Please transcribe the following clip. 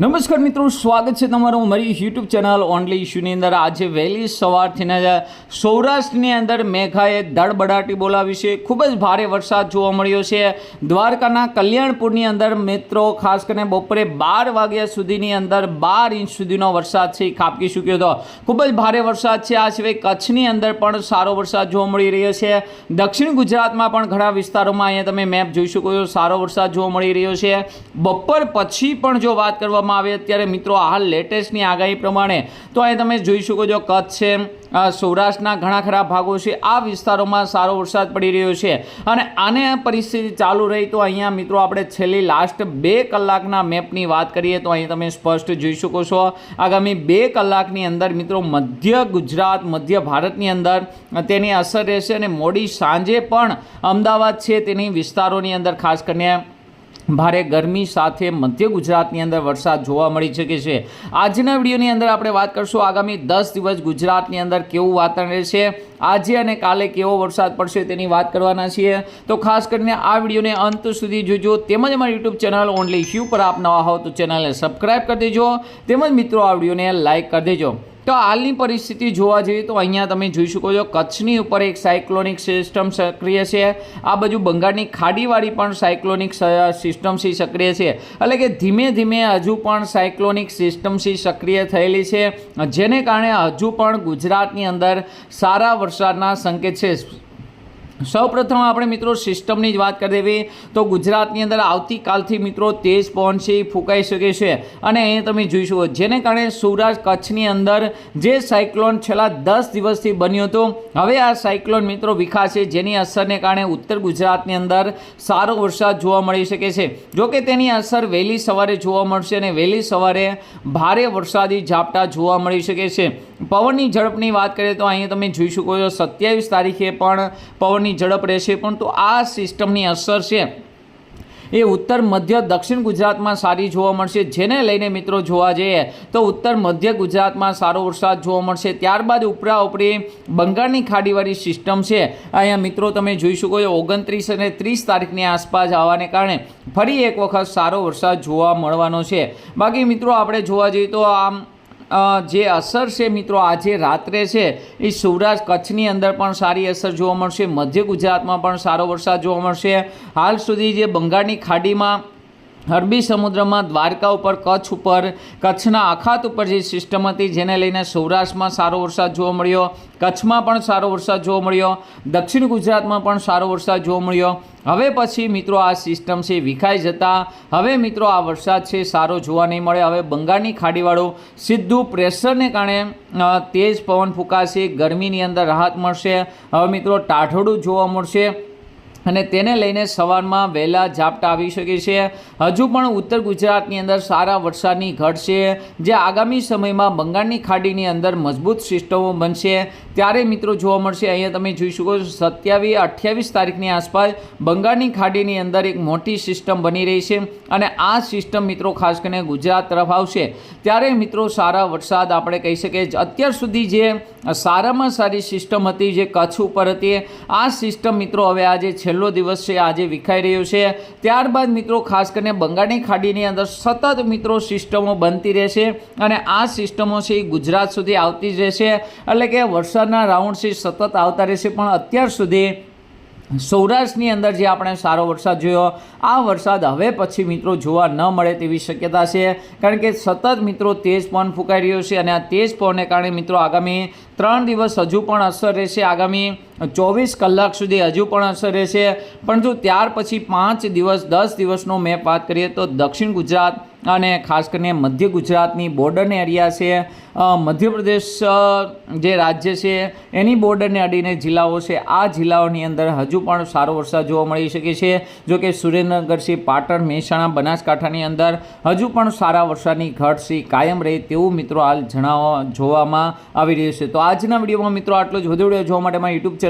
નમસ્કાર મિત્રો, સ્વાગત છે તમારું મારી યુટ્યુબ ચેનલ ઓનલી ઇશ્યુની અંદર. આજે વહેલી સવારથી સૌરાષ્ટ્રની અંદર મેઘાએ ધડબડાટી બોલાવી છે. ખૂબ જ ભારે વરસાદ જોવા મળ્યો છે. દ્વારકાના કલ્યાણપુરની અંદર મિત્રો, ખાસ કરીને બપોરે બાર વાગ્યા સુધીની અંદર બાર ઇંચ સુધીનો વરસાદ છે. એ ખાબકી ચૂક્યો હતો. ખૂબ જ ભારે વરસાદ છે. આ સિવાય કચ્છની અંદર પણ સારો વરસાદ જોવા મળી રહ્યો છે. દક્ષિણ ગુજરાતમાં પણ ઘણા વિસ્તારોમાં અહીંયા તમે મેપ જોઈ શકો છો. સારો વરસાદ જોવા મળી રહ્યો છે. બપોર પછી પણ જો વાત કરવામાં આવે અત્યારે મિત્રો હાલ લેટેસ્ટની આગાહી પ્રમાણે તો અહીં તમે જોઈ શકો છો કચ્છ છે સૌરાષ્ટ્રના ઘણા ખરા ભાગો છે, આ વિસ્તારોમાં સારો વરસાદ પડી રહ્યો છે અને આને પરિસ્થિતિ ચાલુ રહી તો અહીંયા મિત્રો આપણે છેલ્લી લાસ્ટ બે કલાકના મેપની વાત કરીએ તો અહીં તમે સ્પષ્ટ જોઈ શકો છો. આગામી બે કલાકની અંદર મિત્રો મધ્ય ગુજરાત, મધ્ય ભારતની અંદર તેની અસર રહેશે અને મોડી સાંજે પણ અમદાવાદ છે તેની વિસ્તારોની અંદર ખાસ કરીને ભારે ગરમી સાથે મધ્ય ગુજરાતની અંદર વરસાદ જોવા મળી શકે છે. આજના વિડીયોની અંદર આપણે વાત કરશું આગામી દસ દિવસ ગુજરાતની અંદર કેવું વાતાવરણ રહેશે, આજે અને કાલે કેવો વરસાદ પડશે તેની વાત કરવાના છીએ. તો ખાસ કરીને આ વિડીયોને અંત સુધી જોજો. તેમજ અમારી યુટ્યુબ ચેનલ ઓનલી યુ પર આપ નવા હો તો ચેનલને સબસ્ક્રાઈબ કરી દેજો. તેમજ મિત્રો, આ વિડીયોને લાઇક કરી દેજો. તો હાલની પરિસ્થિતિ જોવા જઈએ તો અહીંયા તમે જોઈ શકો છો કચ્છની ઉપર એક સાયક્લોનિક સિસ્ટમ સક્રિય છે. આ બાજુ બંગાળની ખાડીવાળી પણ સાયક્લોનિક સિસ્ટમ સી સક્રિય છે. એટલે કે ધીમે ધીમે હજુ પણ સાયક્લોનિક સિસ્ટમ સી સક્રિય થયેલી છે. જેને કારણે હજુ પણ ગુજરાતની અંદર સારા વરસાદના સંકેત છે. સૌપ્રથમ આપણે મિત્રો સિસ્ટમની જ વાત કરી દેવી. તો ગુજરાતની અંદર આવતીકાલથી મિત્રો તેજ એ ફૂંકાઈ શકે છે. અને અહીં તમે જોઈ શકો જેને કારણે સૌરાષ્ટ્ર કચ્છની અંદર જે સાયક્લોન છેલ્લા દસ દિવસથી બન્યો હતો, હવે આ સાયક્લોન મિત્રો વિખાશે જેની અસરને કારણે ઉત્તર ગુજરાતની અંદર સારો વરસાદ જોવા મળી શકે છે. જોકે તેની અસર વહેલી સવારે જોવા મળશે અને વહેલી સવારે ભારે વરસાદી ઝાપટા જોવા મળી શકે છે. પવનની ઝડપની વાત કરીએ તો અહીં તમે જોઈ શકો છો, સત્યાવીસ તારીખે પણ પવનની ઝડપ રહેશે, પરંતુ આ સિસ્ટમની અસર છે. એ ઉત્તર, મધ્ય, દક્ષિણ ગુજરાતમાં સારી જોવા મળશે. જેને લઈને મિત્રો જોવા જઈએ, તો ઉત્તર, મધ્ય ગુજરાતમાં સારો વરસાદ જોવા મળશે. ત્યારબાદ ઉપરા ઉપરી બંગાળની ખાડીવાળી સિસ્ટમ છે. અહીંયા મિત્રો તમે જોઈ શકો છો, ઓગણત્રીસ અને ત્રીસ તારીખની આસપાસ આવવાને કારણે ફરી એક વખત સારો વરસાદ જોવા મળવાનો છે. બાકી મિત્રો આપણે જોવા જઈએ તો આમ જે અસર છે મિત્રો આજે રાત્રે છે, એ સૌરાષ્ટ્ર કચ્છની અંદર પણ સારી અસર જોવા મળશે, મધ્ય ગુજરાતમાં પણ સારો વરસાદ જોવા મળશે. હાલ સુધી જે બંગાળની ખાડીમાં અરબી સમુદ્રમાં દ્વારકા ઉપર, કચ્છ ઉપર, કચ્છના અખાત ઉપર જે સિસ્ટમ હતી જેને લઈને સૌરાષ્ટ્રમાં સારો વરસાદ જોવા મળ્યો, કચ્છમાં પણ સારો વરસાદ જોવા મળ્યો, દક્ષિણ ગુજરાતમાં પણ સારો વરસાદ જોવા મળ્યો. હવે પછી મિત્રો આ સિસ્ટમ છે વિખાઈ જતા, હવે મિત્રો આ વરસાદ છે સારો જોવા નહીં મળે. હવે બંગાળની ખાડીવાળું સીધું પ્રેશરને કારણે તેજ પવન ફૂંકાશે, ગરમીની અંદર રાહત મળશે. હવે મિત્રો ટાઢોડું જોવા મળશે. અને તેને લઈને સવારમાં વહેલા ઝાપટા આવી શકે છે. હજુ પણ ઉત્તર ગુજરાતની અંદર સારા વરસાદની ઘટ છે. જે આગામી સમયમાં બંગાળની ખાડીની અંદર મજબૂત સિસ્ટમો બનશે. ત્યારે મિત્રો જોવા મળશે, અહીંયા તમે જોઈ શકો છો, સત્યાવીસ, અઠ્યાવીસ તારીખની આસપાસ બંગાળની ખાડીની અંદર એક મોટી સિસ્ટમ બની રહી છે અને આ સિસ્ટમ મિત્રો ખાસ કરીને ગુજરાત તરફ આવશે. ત્યારે મિત્રો સારા વરસાદ આપણે કહી શકીએ અત્યાર સુધી જે સારામાં સારી સિસ્ટમ હતી, જે કચ્છ ઉપર હતી, આ સિસ્ટમ મિત્રો હવે આજે છેલ્લો દિવસ છે, આજે વિખાઈ રહ્યો છે. ત્યારબાદ મિત્રો, ખાસ કરીને બંગાળની ખાડીની અંદર સતત મિત્રો સિસ્ટમો બનતી રહેશે અને આ સિસ્ટમો છે એ ગુજરાત સુધી આવતી જ રહેશે. એટલે કે વરસાદના રાઉન્ડ છે સતત આવતા રહેશે, પણ અત્યાર સુધી સૌરાષ્ટ્રની અંદર જે આપણે સારો વરસાદ જોયો, આ વરસાદ હવે પછી મિત્રો જોવા ન મળે તેવી શક્યતા છે. કારણ કે સતત મિત્રો તેજ પવન ફૂંકાઈ રહ્યો છે અને આ તેજ પવનને કારણે મિત્રો આગામી ત્રણ દિવસ હજુ પણ અસર રહેશે. આગામી ચોવીસ કલાક સુધી હજુ પણ અસર રહેશે. પરંતુ ત્યાર પછી પાંચ દિવસ, દસ દિવસનો મેપ વાત કરીએ તો દક્ષિણ ગુજરાત અને ખાસ કરીને મધ્ય ગુજરાતની બોર્ડરને એરિયા છે. મધ્યપ્રદેશ જે રાજ્ય છે, એની બોર્ડરને અડીને જિલ્લાઓ છે. આ જિલ્લાઓની અંદર હજુ પણ સારો વરસાદ જોવા મળી શકે છે. જો કે સુરેન્દ્રનગર છે, પાટણ, મહેસાણા, બનાસકાંઠાની અંદર હજુ પણ સારા વરસાદની ઘટ છે, કાયમ રહે તેવું મિત્રો હાલ જણાવવા જોવામાં આવી રહ્યું છે. તો આજના વિડીયોમાં મિત્રો આટલો જ. વધુ વીડિયો જોવા માટે મારા યુટ્યુબ ચેનલ